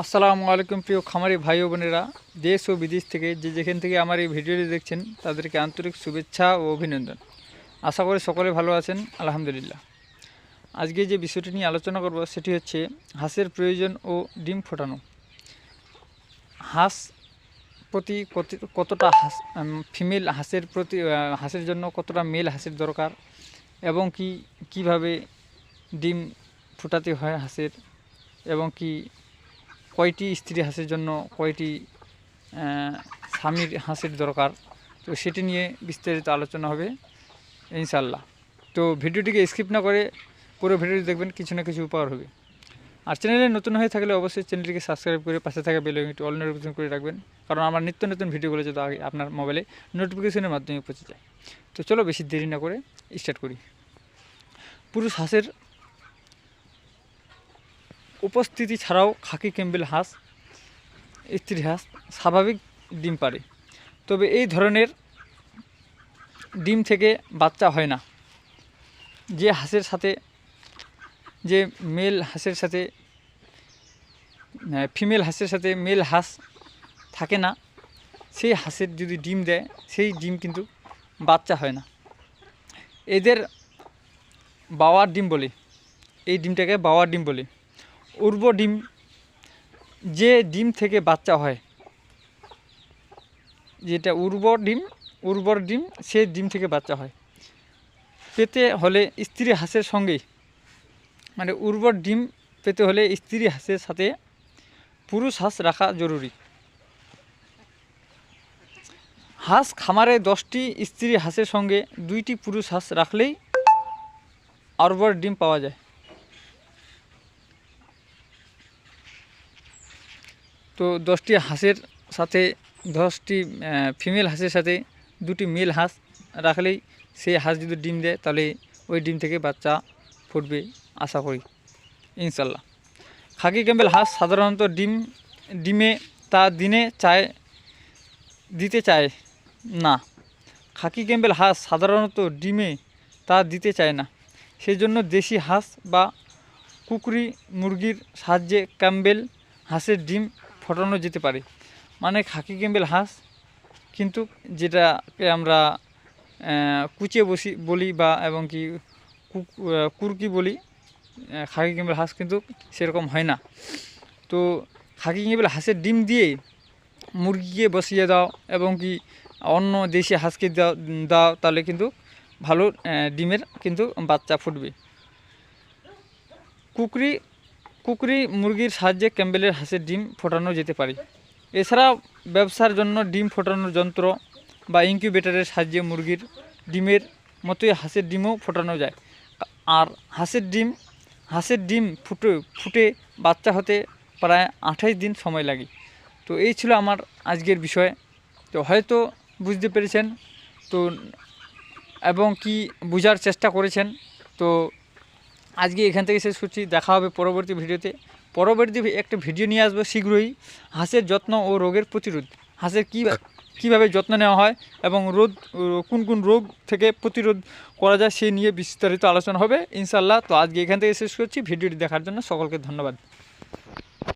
আসসালামু আলাইকুম প্রিয় খামারি ভাই ও বোনেরা। দেশ ও বিদেশ থেকে যে যেখান থেকে আমার এই ভিডিওটি দেখছেন, তাদেরকে আন্তরিক শুভেচ্ছা ও অভিনন্দন। আশা করি সকলে ভালো আছেন, আলহামদুলিল্লাহ। আজকে যে বিষয়টি নিয়ে আলোচনা করব, সেটি হচ্ছে হাঁসের প্রয়োজন ও ডিম ফোটানো। হাঁস প্রতি কত- কতটা হাঁস ফিমেল হাঁসের প্রতি হাঁসের জন্য কতটা মেল হাঁসের দরকার এবং কি, কীভাবে ডিম ফোটাতে হয় হাঁসের এবং কি কয়টি স্ত্রী হাঁসের জন্য কয়টি স্বামীর হাঁসের দরকার? তো সেটি নিয়ে বিস্তারিত আলোচনা হবে ইনশাল্লাহ তো ভিডিওটিকে স্কিপ না করে পুরো ভিডিওটি দেখবেন, কিছু না কিছু উপকার হবে। আর চ্যানেলে নতুন হয়ে থাকলে অবশ্যই চ্যানেলটিকে সাবস্ক্রাইব করে পাশে থাকা বেল আইকনটি অল নোটিফিকেশন করে রাখবেন, কারণ আমার নিত্য নতুন ভিডিওগুলো যদি আগে আপনার মোবাইলে নোটিফিকেশনের মাধ্যমে পৌঁছে যায়। তো চলো বেশি দেরি না করে স্টার্ট করি। পুরুষ হাঁসের উপস্থিতি ছাড়াও খাকি ক্যাম্বেল হাঁস স্ত্রী হাঁস স্বাভাবিক ডিম পারে তবে এই ধরনের ডিম থেকে বাচ্চা হয় না। যে হাঁসের সাথে, যে মেল হাঁসের সাথে ফিমেল হাঁসের সাথে মেল হাঁস থাকে না, সেই হাঁসের যদি ডিম দেয়, সেই ডিম কিন্তু বাচ্চা হয় না। এদের বাওয়ার ডিম বলে। এই ডিমটাকে বাওয়ার ডিম বলে। উর্ব ডিম, যে ডিম থেকে বাচ্চা হয়, যেটা উর্বর ডিম উর্বর ডিম, সে ডিম থেকে বাচ্চা হয়। পেতে হলে স্ত্রী হাঁসের সঙ্গে মানে উর্বর ডিম পেতে হলে স্ত্রী হাঁসের সাথে পুরুষ হাঁস রাখা জরুরি। হাঁস খামারে দশটি স্ত্রী হাঁসের সঙ্গে দুইটি পুরুষ হাঁস রাখলেই উর্বর ডিম পাওয়া যায়। তো দশটি হাঁসের সাথে, দশটি ফিমেল হাঁসের সাথে দুটি মেল হাঁস রাখলেই সেই হাঁস যদি ডিম দেয়, তাহলে ওই ডিম থেকে বাচ্চা ফুটবে আশা করি ইনশাল্লাহ খাকি ক্যাম্বেল হাঁস সাধারণত ডিম, ডিমে তা দিনে চায়, দিতে চায় না। খাকি ক্যাম্বেল হাঁস সাধারণত ডিমে তা দিতে চায় না। সেই জন্য দেশি হাঁস বা কুকুরি মুরগির সাহায্যে ক্যাম্বেল হাঁসের ডিম ফোটানো যেতে পারে। মানে খাকি ক্যাম্বেল হাঁস কিন্তু যেটাকে আমরা আহ, কুচে বসি বলি বা এবং কি কুরকি বলি খাকি ক্যাম্বেল হাঁস কিন্তু সেরকম হয় না। তো খাকি ক্যাম্বেল হাঁসের ডিম দিয়ে মুরগিকে বসিয়ে দাও এবং কি অন্য দেশি হাঁসকে দাও দাও তাহলে কিন্তু ভালো ডিমের কিন্তু বাচ্চা ফুটবে। কুকরি কুকরি মুরগির সাহায্যে ক্যাম্বেলের হাঁসের ডিম ফোটানো যেতে পারে। এছাড়া ব্যবসার জন্য ডিম ফোটানোর যন্ত্র বা ইনকিউবেটরের সাহায্যে মুরগির ডিমের মতোই হাঁসের ডিমও ফোটানো যায়। আর হাঁসের ডিম হাঁসের ডিম ফুটে ফুটে বাচ্চা হতে প্রায় আঠাশ দিন সময় লাগে। তো এই ছিল আমার আজকের বিষয়। তো হয়তো বুঝতে পেরেছেন। তো, এবং কি বোঝার চেষ্টা করেছেন। তো আজকে এখান থেকে শেষ করছি। দেখা হবে পরবর্তী ভিডিওতে। পরবর্তী একটা ভিডিও নিয়ে আসব শীঘ্রই। হাঁসের যত্ন ও রোগের প্রতিরোধ। হাঁসের কী কীভাবে যত্ন নেওয়া হয় এবং রোদ কোন কোন রোগ থেকে প্রতিরোধ করা যায় সে নিয়ে বিস্তারিত আলোচনা হবে। ইনশাল্লাহ তো আজকে এখান থেকে শেষ করছি। ভিডিওটি দেখার জন্য সকলকে ধন্যবাদ।